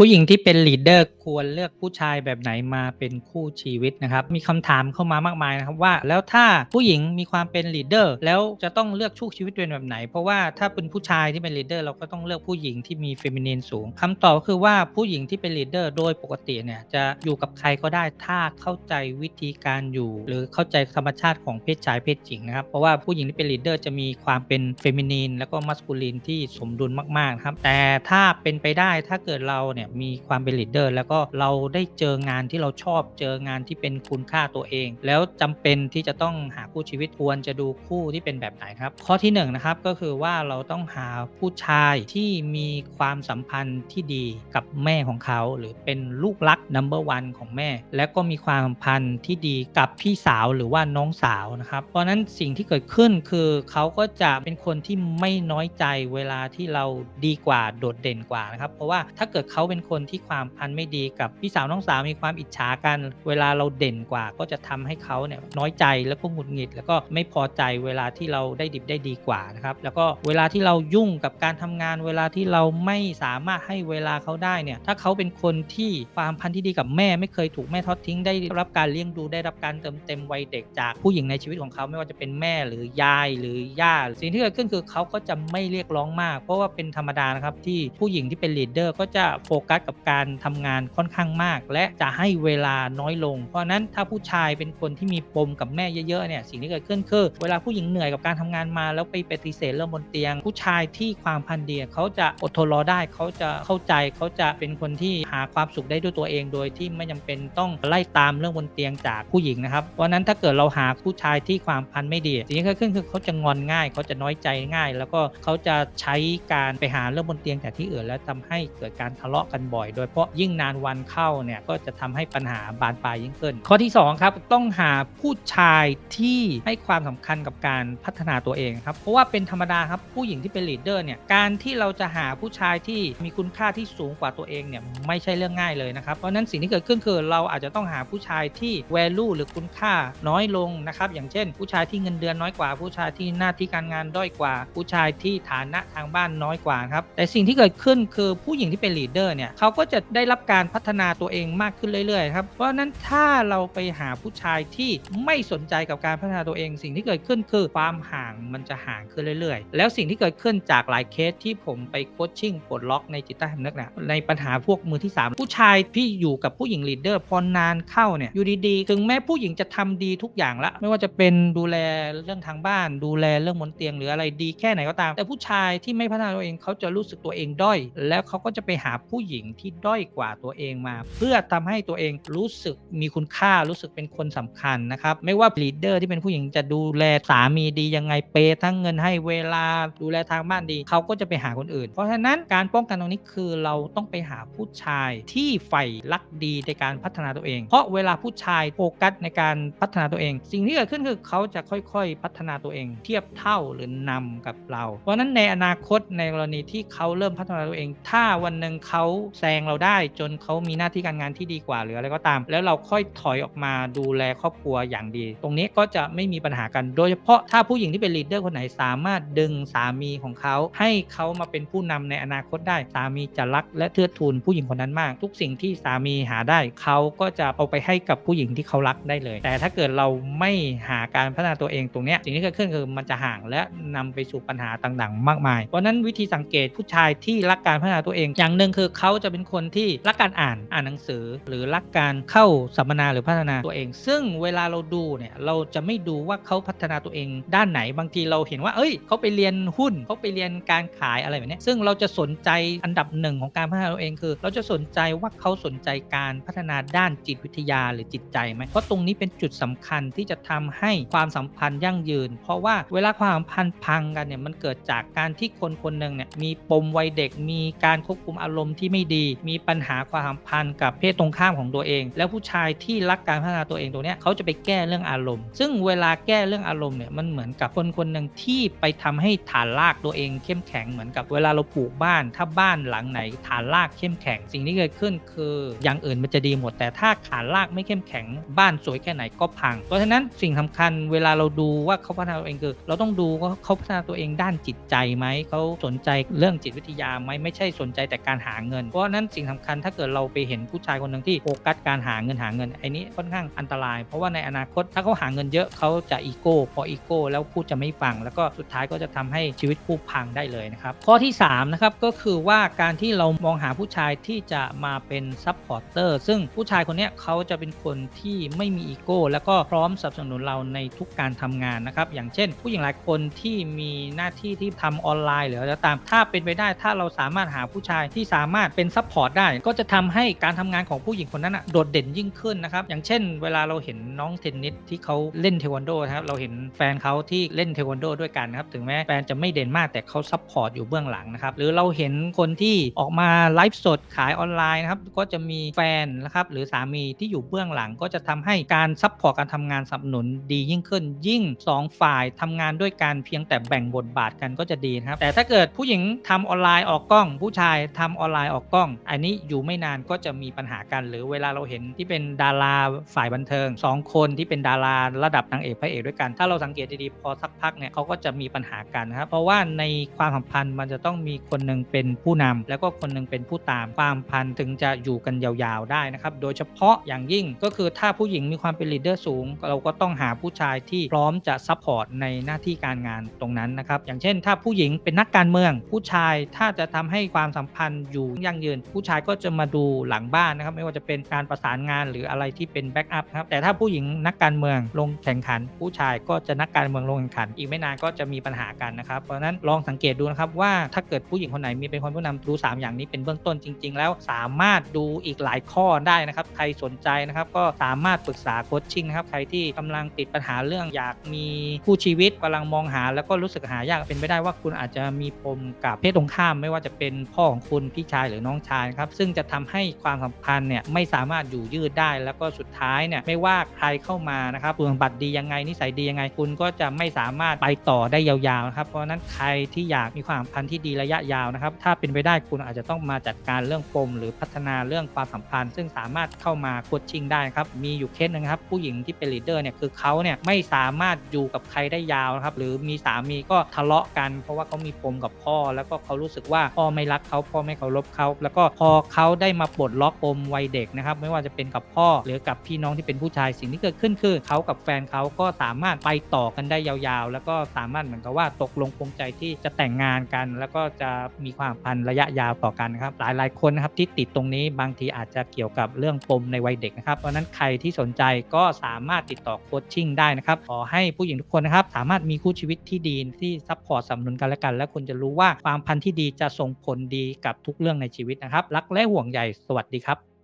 ผู้หญิงที่เป็นลีดเดอร์ควรเลือกผู้ชายแบบไหนมาเป็นคู่ชีวิตนะครับ มีคำถามเข้ามามากมายนะครับว่า แล้วถ้าผู้หญิงมีความเป็นลีดเดอร์แล้วจะต้องเลือกชู้ชีวิตเป็นแบบไหน เพราะว่าถ้าเป็นผู้ชายที่เป็นลีดเดอร์เราก็ต้องเลือกผู้หญิงที่มีเฟมินีนสูงคำตอบก็คือว่าผู้หญิงที่เป็นลีดเดอร์โดยปกติเนี่ยจะอยู่กับใครก็ได้ถ้าเข้าใจวิธีการอยู่ หรือเข้าใจธรรมชาติของเพศชายเพศหญิงนะครับเพราะว่าผู้หญิงที่เป็นลีดเดอร์จะมีความเป็นเฟมินีนแล้วก็มัสคูลินที่สมดุลมากๆครับแต่ถ้าเป็นไปได้ถ้าเกิดเราเนี่ยมีความเป็นลีดเดอร์แล้วก็เราได้เจองานที่เราชอบเจองานที่เป็นคุณค่าตัวเอง แล้วจำเป็นที่จะต้องหาคู่ชีวิตควรจะดูคู่ที่เป็นแบบไหนครับ ข้อที่1นงนะครับก็คือว่าเราต้องหาผู้ชายที่มีความสัมพันธ์ที่ดีกับแม่ของเขา หรือเป็นลูกรักนัมเบอร์วันของแม่ และก็มีความสัมพันธ์ที่ดีกับพี่สาวหรือว่าน้องสาวนะครับ เพราะนั้นสิ่งที่เกิดขึ้นคือเขาก็จะเป็นคนที่ไม่น้อยใจเวลาที่เราดีกว่าโดดเด่นกว่านะครับ เพราะว่าถ้าเกิดเขาเป็นคนที่ความพันไม่ดีกับพี่สาวน้องสาวมีความอิจฉากัน เวลาเราเด่นกว่าก็จะทำให้เขาเนี่ยน้อยใจแล้วก็หงุดหงิด แล้วก็ไม่พอใจเวลาที่เราได้ดิบได้ดีกว่านะครับแล้วก็เวลาที่เรายุ่งกับการทำงาน เวลาที่เราไม่สามารถให้เวลาเขาได้เนี่ยถ้าเขาเป็นคนที่ความพันที่ดีกับแม่ไม่เคยถูกแม่ทอดทิ้งได้รับการเลี้ยงดูได้รับการเติมเต็มวัยเด็กจากผู้หญิงในชีวิตของเขาไม่ว่าจะเป็นแม่หรือยายหรือย่าสิ่งที่เกิดขึ้นคือเขาก็จะไม่เรียกร้องมาก เพราะว่าเป็นธรรมดานะครับที่ผู้หญิงที่เป็นลีดเดอร์ก็จะโฟกัสกับการทำงานค่อนข้างมาก และจะให้เวลาน้อยลง เพราะนั้นถ้าผู้ชายเป็นคนที่มีปมกับแม่เยอะๆเนี่ยสิ่งที่เกิดขึ้นคือ เวลาผู้หญิงเหนื่อยกับการทำงานมา แล้วไปปฏิเสธเรื่องบนเตียง ผู้ชายที่ความพันเดียเขาจะอดทนรอได้เขาจะเข้าใจเขาจะเป็นคนที่หาความสุขได้ด้วยตัวเอง โดยที่ไม่จำเป็นต้องไล่ตามเรื่องบนเตียงจากผู้หญิงนะครับเพราะนั้นถ้าเกิดเราหาผู้ชายที่ความพันไม่ดีสิ่งที่เกิดขึ้นคือเขาจะงอนง่ายเขาจะน้อยใจง่าย แล้วก็เขาจะใช้การไปหาเรื่องบนเตียงจากที่อื่นแล้วทำให้เกิดการทะเลาะกันบ่อย โดยเฉพาะยิ่งนานวันเข้าเนี่ยก็จะทำให้ปัญหาบานปลายยิ่งขึ้น ข้อที่2ครับต้องหาผู้ชายที่ให้ความสำคัญกับการพัฒนาตัวเองครับเพราะว่าเป็นธรรมดาครับผู้หญิงที่เป็นลีดเดอร์เนี่ยการที่เราจะหาผู้ชายที่มีคุณค่าที่สูงกว่าตัวเองเนี่ยไม่ใช่เรื่องง่ายเลยนะครับเพราะนั้นสิ่งที่เกิดขึ้นคือเราอาจจะต้องหาผู้ชายที่ value หรือคุณค่าน้อยลงนะครับอย่างเช่น ผู้ชายที่เงินเดือนน้อยกว่า ผู้ชายที่หน้าที่การงานด้อยกว่า ผู้ชายที่ฐานะทางบ้านน้อยกว่าครับแต่สิ่งที่เกิดขึ้นคือผู้หญิงที่เป็นลีดเดอร์เนี่ยเขาก็จะได้รับการพัฒนาตัวเองมากขึ้นเรื่อยๆครับเพราะนั้นถ้าเราไปหาผู้ชายที่ไม่สนใจกับการพัฒนาตัวเอง สิ่งที่เกิดขึ้นคือความห่างมันจะห่างขึ้นเรื่อยๆ แล้วสิ่งที่เกิดขึ้นจากหลายเคสที่ผมไปโคชชิ่งปลดล็อกในจิตใต้สำนึกนะในปัญหาพวกมือที่ 3 ผู้ชายที่อยู่กับผู้หญิงลีดเดอร์พอนานเข้าเนี่ยอยู่ดีๆ ถึงแม้ผู้หญิงจะทำดีทุกอย่างละ ไม่ว่าจะเป็นดูแลเรื่องทางบ้าน ดูแลเรื่องบนเตียงหรืออะไรดีแค่ไหนก็ตาม แต่ผู้ชายที่ไม่พัฒนาตัวเองเขาจะรู้สึกตัวเองด้อย แล้วเขาก็จะไปหาผู้หญิงที่ด้อยกว่าตัวเองมา เพื่อทำให้ตัวเองรู้สึกมีคุณค่ารู้สึกเป็นคนสำคัญนะครับ ไม่ว่าลีดเดอร์ที่เป็นผู้หญิงจะดูแลสามีดียังไงเปย์ทั้งเงินให้เวลาดูแลทางบ้านดี เขาก็จะไปหาคนอื่น เพราะฉะนั้นการป้องกันตรงนี้คือเราต้องไปหาผู้ชายที่ใฝ่รักดีในการพัฒนาตัวเอง เพราะเวลาผู้ชายโฟกัสในการพัฒนาตัวเอง สิ่งที่เกิดขึ้นคือเขาจะค่อยๆ พัฒนาตัวเอง เทียบเท่าหรือนำกับเรา เพราะฉะนั้นในอนาคตในกรณีที่เขาเริ่มพัฒนาตัวเอง ถ้าวันหนึ่งเขาแซงเราได้ จนเขามีหน้าที่การงานที่ดีกว่าหรืออะไรก็ตาม แล้วเราค่อยถอยออกมาดูแลครอบครัวอย่างดี ตรงนี้ก็จะไม่มีปัญหากัน โดยเฉพาะถ้าผู้หญิงที่เป็นลีดเดอร์คนไหนสามารถดึงสามีของเขา ให้เขามาเป็นผู้นำในอนาคตได้ สามีจะรักและเทือทูนผู้หญิงคนนั้นมาก ทุกสิ่งที่สามีหาได้เขาก็จะเอาไปให้กับผู้หญิงที่เขารักได้เลย แต่ถ้าเกิดเราไม่หาการพัฒนาตัวเองตรงนี้สิ่งที่เกิดขึ้นคือมันจะห่างและนำไปสู่ปัญหาต่างๆ มากมาย เพราะนั้นวิธีสังเกตผู้ชายที่รักการพัฒนาตัวเองอย่างหนึ่งคือเขาเขาจะเป็นคนที่รักการอ่านอ่านหนังสือ หรือรักการเข้าสัมมนาหรือพัฒนาตัวเอง ซึ่งเวลาเราดูเนี่ยเราจะไม่ดูว่าเขาพัฒนาตัวเองด้านไหนบางทีเราเห็นว่า เอ้ยเขาไปเรียนหุ้นเขาไปเรียนการขายอะไรแบบนี้ซึ่งเราจะสนใจอันดับหนึ่งของการพัฒนาตัวเองคือ เราจะสนใจว่าเขาสนใจการพัฒนาด้านจิตวิทยาหรือจิตใจไหมเพราะตรงนี้เป็นจุดสำคัญที่จะทำให้ความสัมพันธ์ยั่งยืน เพราะว่าเวลาความสัมพันธ์พังกันเนี่ยมันเกิดจากการที่คนคนหนึ่งเนี่ยมีปมวัยเด็กมีการควบคุมอารมณ์ที่ไม่ดี มีปัญหาความสัมพันธ์กับเพศตรงข้ามของตัวเอง แล้วผู้ชายที่รักการพัฒนาตัวเองตัวเนี้ยเขาจะไปแก้เรื่องอารมณ์ ซึ่งเวลาแก้เรื่องอารมณ์เนี่ยมันเหมือนกับคนคนหนึ่งที่ไปทำให้ฐานรากตัวเองเข้มแข็งเหมือนกับเวลาเราปลูกบ้าน ถ้าบ้านหลังไหนฐานรากเข้มแข็ง สิ่งที่เกิดขึ้นคืออย่างอื่นมันจะดีหมด แต่ถ้าฐานรากไม่เข้มแข็ง บ้านสวยแค่ไหนก็พัง เพราะฉะนั้นสิ่งสำคัญเวลาเราดูว่าเขาพัฒนาตัวเองคือ เราต้องดูว่าเขาพัฒนาตัวเองด้านจิตใจไหมเขาสนใจเรื่องจิตวิทยาไหมไม่ใช่สนใจแต่การหาเงินเพราะนั้นสิ่งสำคัญถ้าเกิดเราไปเห็นผู้ชายคนหนึ่งที่โฟกัสการหาเงินหาเงินไอ้นี้ค่อนข้างอันตราย เพราะว่าในอนาคตถ้าเขาหาเงินเยอะเขาจะอีโก้พออีโก้แล้วพูดจะไม่ฟัง แล้วก็สุดท้ายก็จะทำให้ชีวิตคู่พังได้เลยนะครับข้อที่3นะครับก็คือว่าการที่เรามองหาผู้ชายที่จะมาเป็นซัพพอร์เตอร์ซึ่งผู้ชายคนนี้เขาจะเป็นคนที่ไม่มีอีโก้แล้วก็พร้อมสนับสนุนเราในทุกการทำงานนะครับอย่างเช่น ผู้หญิงหลายคนที่มีหน้าที่ที่ทำออนไลน์หรืออะไรตาม ถ้าเป็นไปได้ถ้าเราสามารถหาผู้ชายที่สามารถเป็นซัพพอร์ตได้ ก็จะทำให้การทำงานของผู้หญิงคนนั้นอะโดดเด่นยิ่งขึ้นนะครับ อย่างเช่น เวลาเราเห็นน้องเทนนิสที่เขาเล่นเทควันโดนะครับ เราเห็นแฟนเขาที่เล่นเทควันโดด้วยกันครับ ถึงแม้แฟนจะไม่เด่นมากแต่เขาซัพพอร์ตอยู่เบื้องหลังนะครับ หรือเราเห็นคนที่ออกมาไลฟ์สดขายออนไลน์นะครับ ก็จะมีแฟนนะครับหรือสามีที่อยู่เบื้องหลัง ก็จะทำให้การซัพพอร์ตการทำงานสนับสนุนดียิ่งขึ้น ยิ่ง 2 ฝ่ายทำงานด้วยกันเพียงแต่แบ่งบทบาทกันก็จะดีนะครับ แต่ถ้าเกิดผู้หญิงทำออนไลน์ออกกล้อง ผู้ชายทำออนไลน์ออกกล้อง อันนี้อยู่ไม่นานก็จะมีปัญหากัน หรือเวลาเราเห็นที่เป็นดาราฝ่ายบันเทิง 2 คนที่เป็นดาราระดับนางเอกพระเอกด้วยกัน ถ้าเราสังเกตดีๆพอสักพักเนี่ยเขาก็จะมีปัญหากันนะครับเพราะว่าในความสัมพันธ์มันจะต้องมีคนหนึ่งเป็นผู้นำแล้วก็คนหนึ่งเป็นผู้ตามความพันธ์ถึงจะอยู่กันยาวๆได้นะครับโดยเฉพาะอย่างยิ่งก็คือถ้าผู้หญิงมีความเป็นลีดเดอร์สูง เราก็ต้องหาผู้ชายที่พร้อมจะซัพพอร์ตในหน้าที่การงานตรงนั้นนะครับอย่างเช่น ถ้าผู้หญิงเป็นนักการเมือง ผู้ชายถ้าจะทำให้ความสัมพันธ์อยู่ยั่งยืน ผู้ชายก็จะมาดูหลังบ้านนะครับ ไม่ว่าจะเป็นการประสานงานหรืออะไรที่เป็นแบ็กอัพครับแต่ถ้าผู้หญิงนักการเมืองลงแข่งขัน ผู้ชายก็จะนักการเมืองลงแข่งขัน อีกไม่นานก็จะมีปัญหากันนะครับเพราะนั้นลองสังเกตดูนะครับว่าถ้าเกิดผู้หญิงคนไหนมีเป็นคนผู้นำดู 3 อย่างนี้เป็นเบื้องต้นจริง ๆ แล้วสามารถดูอีกหลายข้อได้นะครับใครสนใจนะครับก็สามารถปรึกษาโคชชิ่งนะครับใครที่กำลังติดปัญหาเรื่องอยากมีคู่ชีวิตกำลังมองหา แล้วก็รู้สึกหายากเป็นไปได้ว่าคุณอาจจะมีปมกับเพศตรงข้าม ไม่ว่าจะเป็นพ่อของคุณพี่ชายหรือน้องชายครับซึ่งจะทำให้ความสัมพันธ์เนี่ยไม่สามารถอยู่ยืดได้ แล้วก็สุดท้ายเนี่ยไม่ว่าใครเข้ามานะครับคุณสมบัติดียังไงนิสัยดียังไงคุณก็จะไม่สามารถไปต่อได้ยาวๆนะครับเพราะนั้นใครที่อยากมีความสัมพันธ์ที่ดีระยะยาวนะครับถ้าเป็นไปได้คุณอาจจะต้องมาจัดการเรื่องปมหรือพัฒนาเรื่องความสัมพันธ์ ซึ่งสามารถเข้ามาโคชชิ่งได้ครับมีอยู่เคสหนึงครับผู้หญิงที่เป็นลีดเดอร์เนี่ยคือเขาเนี่ยไม่สามารถอยู่กับใครได้ยาวนะครับหรือมีสามีก็ทะเลาะกัน เพราะว่าเขามีปมกับพ่อ แล้วก็เขารู้สึกว่าพ่อไม่รักเขาพ่อไม่เคารพเขาแล้วก็พอเขาได้มาปลดล็อกปมวัยเด็กนะครับไม่ว่าจะเป็นกับพ่อหรือกับพี่น้องที่เป็นผู้ชายสิ่งที่เกิดขึ้นคือเขากับแฟนเขาก็สามารถไปต่อกันได้ยาวๆ แล้วก็สามารถเหมือนกับว่าตกลงปรงใจที่จะแต่งงานกัน แล้วก็จะมีความพันระยะยาวต่อกันนะครับหลายๆคนนะครับที่ติดตรงนี้บางทีอาจจะเกี่ยวกับเรื่องปมในวัยเด็กนะครับเพราะนั้นใครที่สนใจก็สามารถติดต่อโคชชิ่งได้นะครับขอให้ผู้หญิงทุกคนนะครับสามารถมีคู่ชีวิตที่ดีที่ซัพพอร์ตสนับสนุนกันและกัน และคุณจะรู้ว่าความพันที่ดีจะส่งผลดีกับทุกเรื่องในชีวิตนะครับ รักและห่วงใยสวัสดีครับ